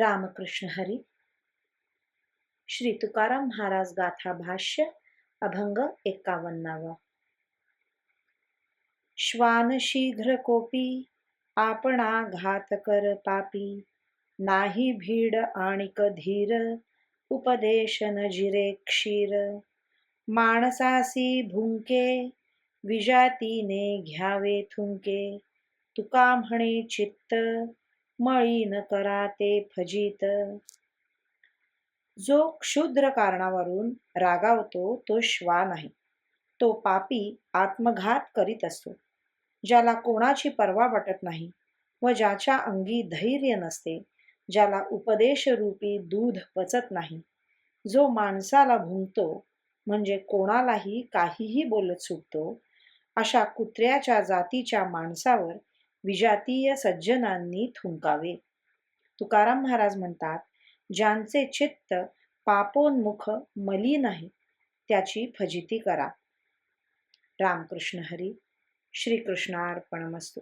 रामकृष्ण हरी। श्री तुकाराम महाराज गाथा भाष्य अभंग एक्कावन्नावा श्वान शीघ्र कोपी आपणा घात कर पापी नाही भीड आणिक धीर उपदेश न जिरे क्षीर। माणसासी भुंके विजातीने घ्यावे थुंके तुका म्हणे चित्त मळीन करा ते फजित. जो क्षुद्र कारणावरून रागावतो तो श्वान आहे तो पापी आत्मघात करीत असतो. ज्याला कोणाची पर्वा वाटत नाही व ज्याच्या अंगी धैर्य नसते ज्याला उपदेशरूपी दूध पचत नाही. जो माणसाला भुंकतो म्हणजे कोणालाही काहीही बोलत सुटतो अशा कुत्र्याच्या जातीच्या माणसावर विजातीय सज्जनांनी थुंकावे. तुकाराम महाराज म्हणतात ज्यांचे चित्त पापोन्मुख मली नाही त्याची फजिती करा. रामकृष्ण हरी श्रीकृष्णार्पणमस्तू.